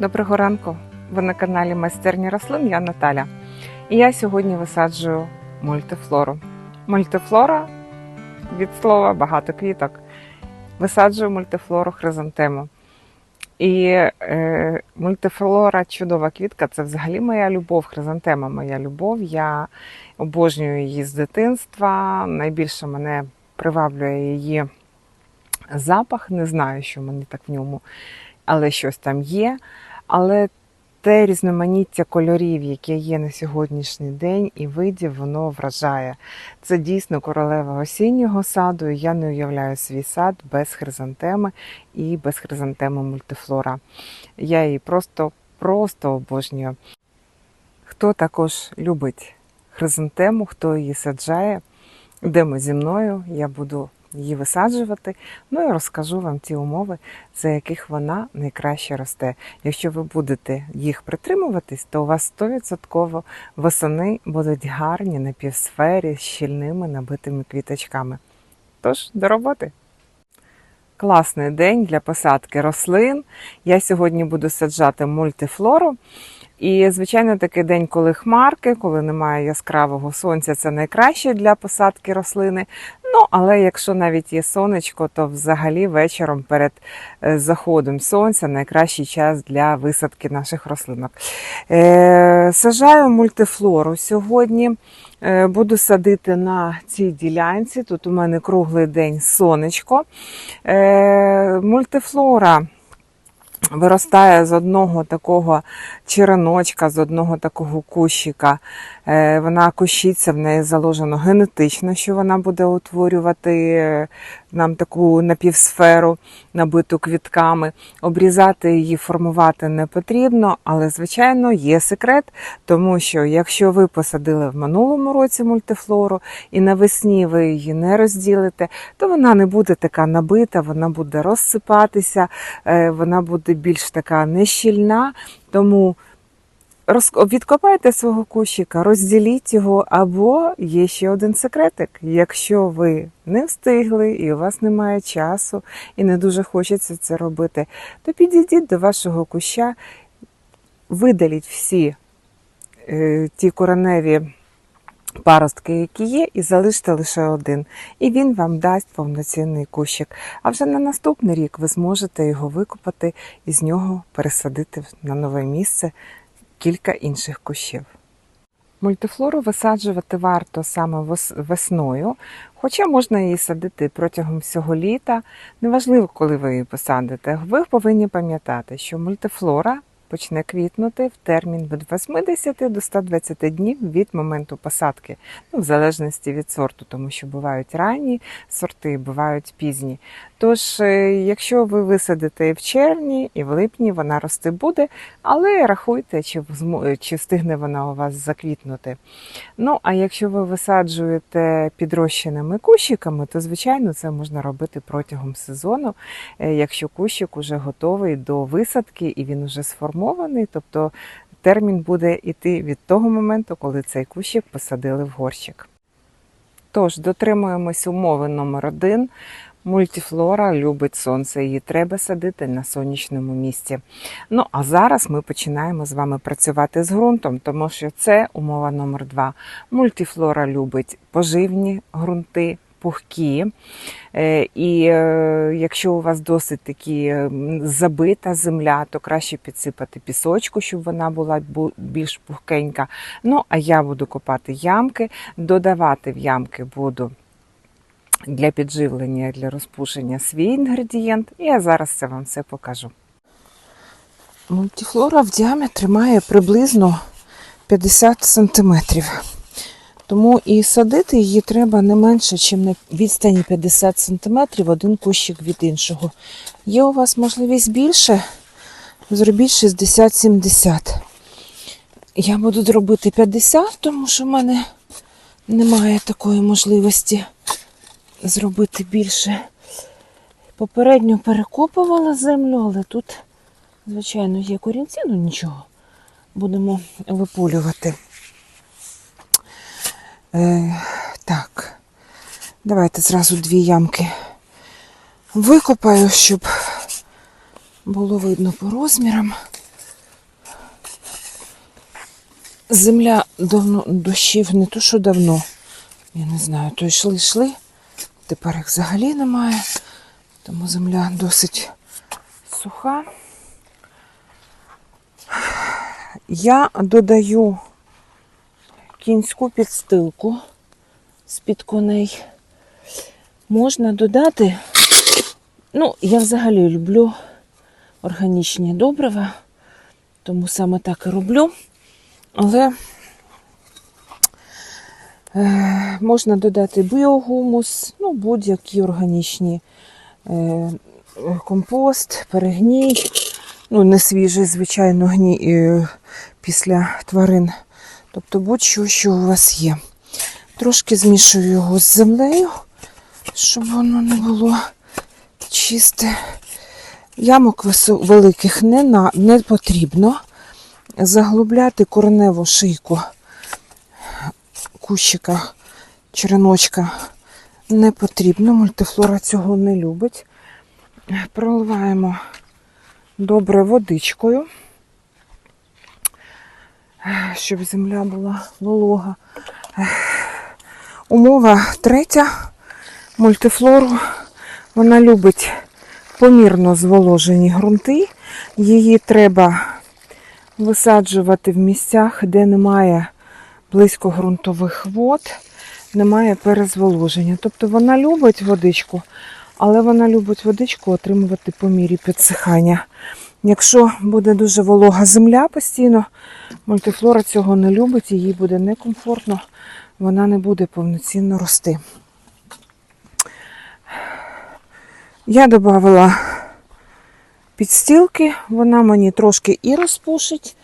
Доброго ранку! Ви на каналі Майстерні рослин, я Наталя. І я сьогодні висаджую мультифлору. Мультифлора від слова багато квіток. Висаджую мультифлору хризантему. І е, мультифлора чудова квітка це взагалі моя любов, хризантема моя любов. Я обожнюю її з дитинства. Найбільше мене приваблює її запах. Не знаю, що мені так в ньому, але щось там є. Але те різноманіття кольорів, яке є на сьогоднішній день, і видів, воно вражає. Це дійсно королева осіннього саду. і Я не уявляю свій сад без хризантеми і без хризантеми мультифлора. Я її просто, просто обожнюю. Хто також любить хризантему, хто її саджає, йдемо зі мною, я буду її висаджувати. Ну і розкажу вам ті умови, за яких вона найкраще росте. Якщо ви будете їх притримуватись, то у вас 100% восени будуть гарні на півсфері з щільними набитими квіточками. Тож, до роботи! Класний день для посадки рослин. Я сьогодні буду саджати мультифлору. І, звичайно, такий день, коли хмарки, коли немає яскравого сонця, це найкраще для посадки рослини. Ну, але якщо навіть є сонечко, то взагалі вечором перед е, заходом сонця найкращий час для висадки наших рослинок. Е, Сажаю мультифлору сьогодні. Е, Буду садити на цій ділянці. Тут у мене круглий день сонечко. Мультифлора виростає з одного такого череночка, з одного такого кущика. Е, Вона кущиться, в неї заложено генетично, що вона буде утворювати нам таку напівсферу, набиту квітками. Обрізати її, формувати не потрібно, але, звичайно, є секрет, тому що якщо ви посадили в минулому році мультифлору і навесні ви її не розділите, то вона не буде така набита, вона буде розсипатися, е, вона буде більш така нещільна. Тому відкопайте свого кущика, розділіть його, або є ще один секретик. Якщо ви не встигли і у вас немає часу, і не дуже хочеться це робити, то підійдіть до вашого куща, видаліть всі е, ті кореневі паростки, які є, і залиште лише один. І він вам дасть повноцінний кущик. А вже на наступний рік ви зможете його викопати і з нього пересадити на нове місце кілька інших кущів. Мультифлору висаджувати варто саме весною, хоча можна її садити протягом всього літа. Неважливо, коли ви її посадите. Ви повинні пам'ятати, що мультифлора почне квітнути в термін від 80 до 120 днів від моменту посадки, ну, в залежності від сорту, тому що бувають ранні сорти, бувають пізні. Тож, е, якщо ви висадите в червні, і в липні вона рости буде, але рахуйте, чи, чи встигне вона у вас заквітнути. Ну, а якщо ви висаджуєте підрощеними кущиками, то звичайно це можна робити протягом сезону, е, якщо кущик уже готовий до висадки і він уже сформований, тобто термін буде йти від того моменту, коли цей кущик посадили в горщик. Тож дотримуємось умови номер один. Мультифлора любить сонце, її треба садити на сонячному місці. Ну а зараз ми починаємо з вами працювати з ґрунтом, тому що це умова номер два. Мультифлора любить поживні ґрунти, пухкі. Е, І е, якщо у вас досить такі забита земля, то краще підсипати пісочку, щоб вона була більш пухкенька. Ну, а я буду копати ямки, додавати в ямки буду для підживлення, для розпушення свій інгредієнт. І я зараз це вам все покажу. Мультифлора в діаметрі має приблизно 50 сантиметрів. Тому і садити її треба не менше, ніж на відстані 50 сантиметрів один кущик від іншого. Є у вас можливість більше, зробіть 60-70. Я буду зробити 50, тому що в мене немає такої можливості зробити більше. Попередньо перекопувала землю, але тут, звичайно, є корінці, ну нічого. Будемо випулювати. Е, так, давайте зразу дві ямки викопаю, щоб було видно по розмірам. земля давно дощів не то, що давно. Я не знаю, то йшли, йшли. Тепер їх взагалі немає. Тому земля досить суха. Я додаю кінську підстилку з-під коней. Можна додати, ну, я взагалі люблю органічні добрива, тому саме так і роблю. Але можна додати біогумус, ну, будь-які органічні е, компост, перегній, ну, не свіжий, звичайно, гній е, після тварин. Тобто будь-що, що у вас є. Трошки змішую його з землею, щоб воно не було чисте. Ямок великих не, на, не потрібно. Заглубляти кореневу шийку кущика, череночка не потрібно. Мультифлора цього не любить. Проливаємо добре водичкою, щоб земля була волога. Умова третя мультифлору. Вона любить помірно зволожені ґрунти. Її треба висаджувати в місцях, де немає близько ґрунтових вод, немає перезволоження. Тобто вона любить водичку, але вона любить водичку отримувати по мірі підсихання. Якщо буде дуже волога земля постійно, мультифлора цього не любить, їй буде некомфортно, вона не буде повноцінно рости. Я додала підстілки, вона мені трошки і розпушить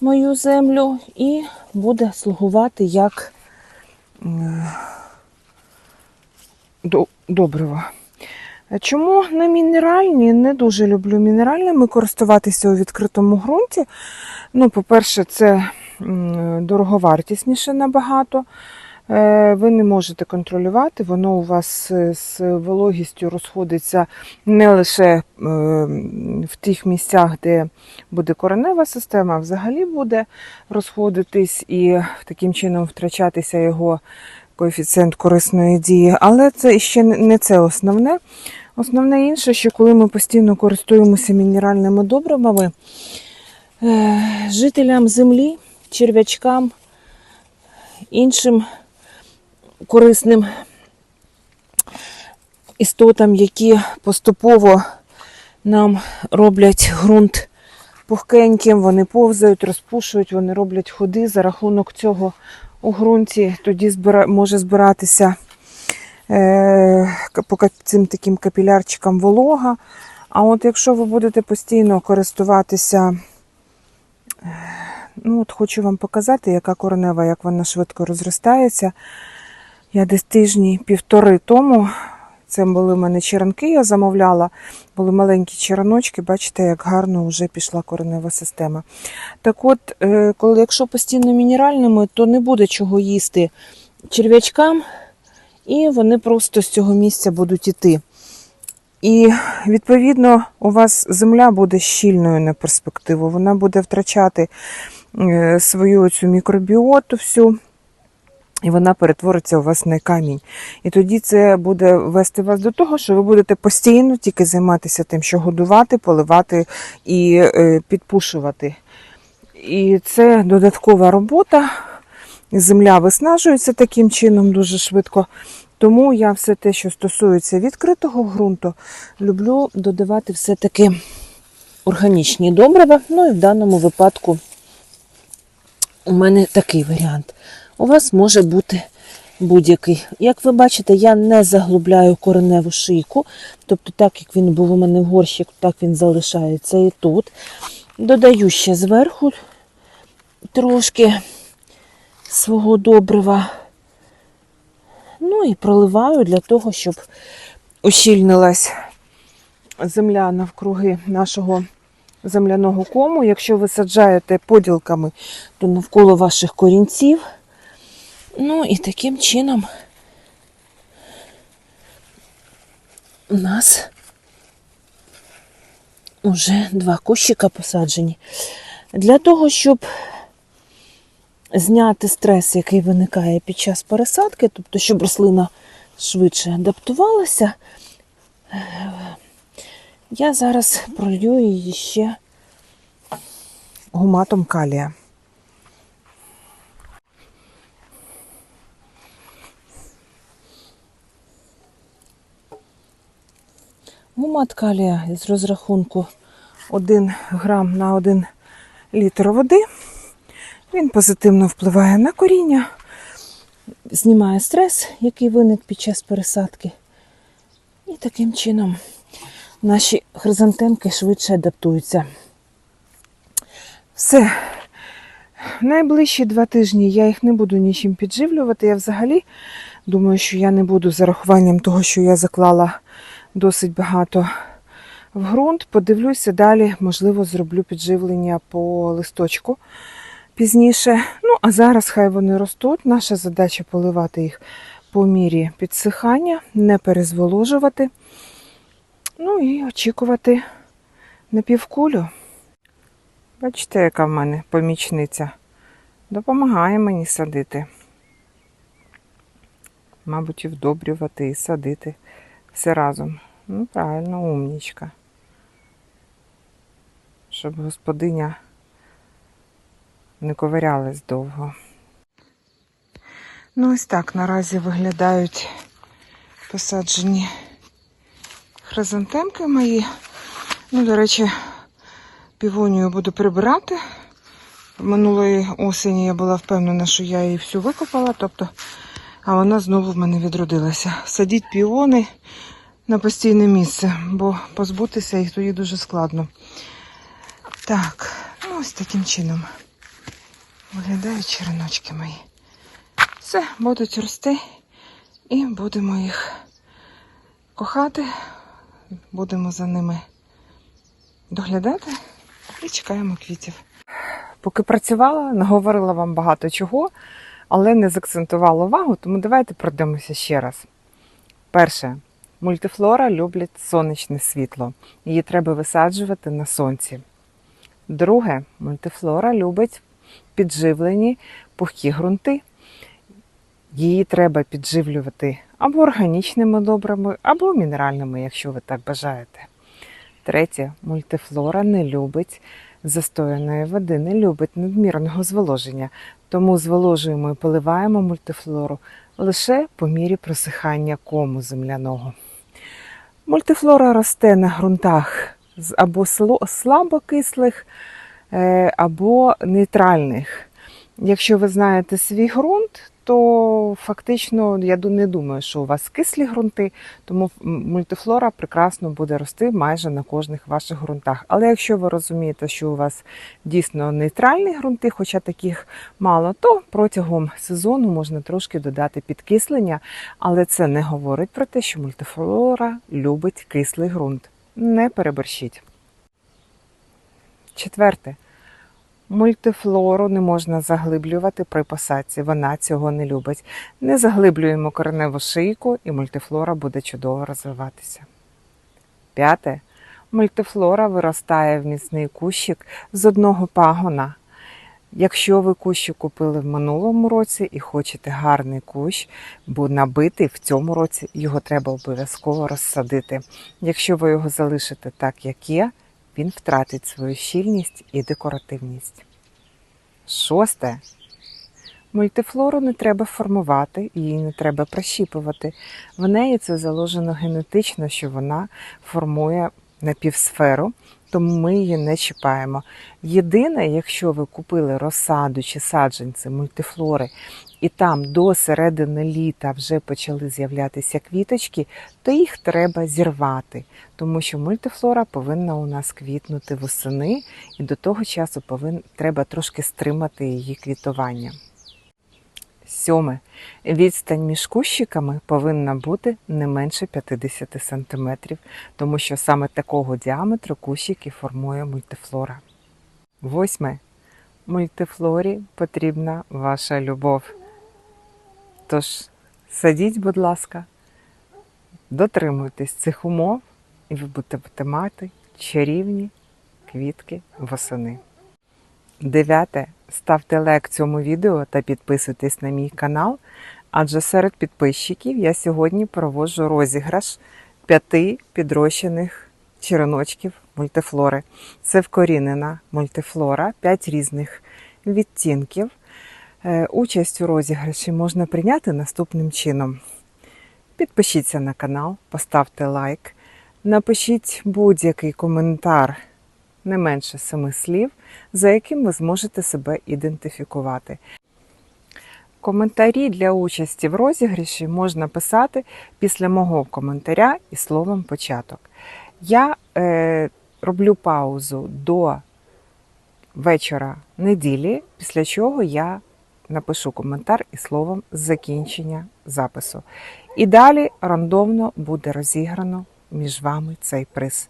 мою землю, і буде слугувати як добрива. Чому на мінеральні? Не дуже люблю мінеральними користуватися у відкритому ґрунті. Ну, по-перше, це дороговартісніше набагато. Е, Ви не можете контролювати, воно у вас е, з вологістю розходиться не лише е, в тих місцях, де буде коренева система, а взагалі буде розходитись і таким чином втрачатися його коефіцієнт корисної дії. Але це ще не це основне. Основне інше, що коли ми постійно користуємося мінеральними добривами, жителям землі, черв'ячкам, іншим корисним істотам, які поступово нам роблять ґрунт пухкеньким, вони повзають, розпушують, вони роблять ходи. За рахунок цього у ґрунті тоді збира... може збиратися е... по цим таким капілярчикам волога. А от якщо ви будете постійно користуватися, е, ну от хочу вам показати, яка коренева, як вона швидко розростається. Я десь тижні півтори тому, це були в мене черенки, я замовляла, були маленькі череночки, бачите, як гарно вже пішла коренева система. Так от, е, коли якщо постійно мінеральними, то не буде чого їсти черв'ячкам, і вони просто з цього місця будуть іти. І відповідно у вас земля буде щільною на перспективу, вона буде втрачати е, свою цю мікробіоту всю. І вона перетвориться у вас на камінь. І тоді це буде вести вас до того, що ви будете постійно тільки займатися тим, що годувати, поливати і е, підпушувати. І це додаткова робота. Земля виснажується таким чином дуже швидко. Тому я все те, що стосується відкритого ґрунту, люблю додавати все-таки органічні добрива. Ну і в даному випадку у мене такий варіант. У вас може бути будь-який. Як ви бачите, я не заглубляю кореневу шийку, тобто, так як він був у мене в горщик, так він залишається і тут. Додаю ще зверху трошки свого добрива. Ну і проливаю для того, щоб ущільнилась земля навкруги нашого земляного кому. Якщо ви саджаєте поділками, то навколо ваших корінців. Ну і таким чином у нас уже два кущика посаджені. Для того, щоб зняти стрес, який виникає під час пересадки, тобто, щоб рослина швидше адаптувалася, я зараз пролью її ще гуматом калія. Гумат калія з розрахунку 1 грам на 1 літр води. Він позитивно впливає на коріння, знімає стрес, який виник під час пересадки. І таким чином наші хризантемки швидше адаптуються. Все. Найближчі два тижні я їх не буду нічим підживлювати. Я взагалі думаю, що я не буду з рахуванням того, що я заклала досить багато в ґрунт. Подивлюся далі, можливо, зроблю підживлення по листочку пізніше. Ну, а зараз хай вони ростуть. Наша задача поливати їх по мірі підсихання, не перезволожувати. Ну і очікувати на півкулю. Бачите, яка в мене помічниця. Допомагає мені садити. Мабуть, і вдобрювати, і садити все разом. Ну, правильно, умнічка. Щоб господиня не ковирялась довго. Ну, ось так наразі виглядають посаджені хризантемки мої. Ну, до речі, півонію буду прибирати. Минулої осені я була впевнена, що я її всю викопала, тобто, а вона знову в мене відродилася. Садіть піони на постійне місце, бо позбутися їх тоді дуже складно. Так, ну ось таким чином виглядають череночки мої. Все, будуть рости і будемо їх кохати, будемо за ними доглядати і чекаємо квітів. Поки працювала, наговорила вам багато чого, але не закцентувала увагу, тому давайте пройдемося ще раз. Перше, мультифлора люблять сонячне світло. Її треба висаджувати на сонці. Друге, мультифлора любить підживлені пухкі ґрунти. Її треба підживлювати або органічними добрами, або мінеральними, якщо ви так бажаєте. Третє, мультифлора не любить застояної води, не любить надмірного зволоження, тому зволожуємо і поливаємо мультифлору лише по мірі просихання кому земляного. Мультифлора росте на ґрунтах або слабокислих, е, або нейтральних. Якщо ви знаєте свій ґрунт, то фактично я не думаю, що у вас кислі ґрунти, тому мультифлора прекрасно буде рости майже на кожних ваших ґрунтах. Але якщо ви розумієте, що у вас дійсно нейтральні ґрунти, хоча таких мало, то протягом сезону можна трошки додати підкислення, але це не говорить про те, що мультифлора любить кислий ґрунт. Не переборщіть. Четверте. Мультифлору не можна заглиблювати при посадці, вона цього не любить. Не заглиблюємо кореневу шийку, і мультифлора буде чудово розвиватися. П'яте. Мультифлора виростає в міцний кущик з одного пагона. Якщо ви кущик купили в минулому році і хочете гарний кущ, бо набитий в цьому році його треба обов'язково розсадити. Якщо ви його залишите так, як є, він втратить свою щільність і декоративність. Шосте. Мультифлору не треба формувати, її не треба прощіпувати. В неї це заложено генетично, що вона формує напівсферу, тому ми її не чіпаємо. Єдине, якщо ви купили розсаду чи саджанці мультифлори, і там до середини літа вже почали з'являтися квіточки, то їх треба зірвати, тому що мультифлора повинна у нас квітнути восени, і до того часу повин... треба трошки стримати її квітування. Сьоме. Відстань між кущиками повинна бути не менше 50 см, тому що саме такого діаметру кущики формує мультифлора. Восьме. Мультифлорі потрібна ваша любов. Тож, садіть, будь ласка, дотримуйтесь цих умов, і ви будете мати чарівні квітки восени. Дев'яте. Ставте лайк цьому відео та підписуйтесь на мій канал, адже серед підписчиків я сьогодні проводжу розіграш п'яти підрощених череночків мультифлори. Це вкорінена мультифлора, п'ять різних відтінків. Е, Участь у розіграші можна прийняти наступним чином. Підпишіться на канал, поставте лайк, напишіть будь-який коментар не менше семи слів, за яким ви зможете себе ідентифікувати. Коментарі для участі в розіграші можна писати після мого коментаря і словом початок. Я е, роблю паузу до вечора неділі, після чого я напишу коментар і словом закінчення запису. І далі рандомно буде розіграно між вами цей приз.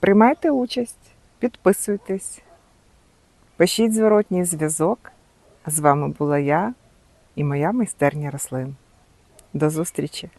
Приймайте участь, підписуйтесь, пишіть зворотній зв'язок. З вами була я і моя майстерня рослин. До зустрічі!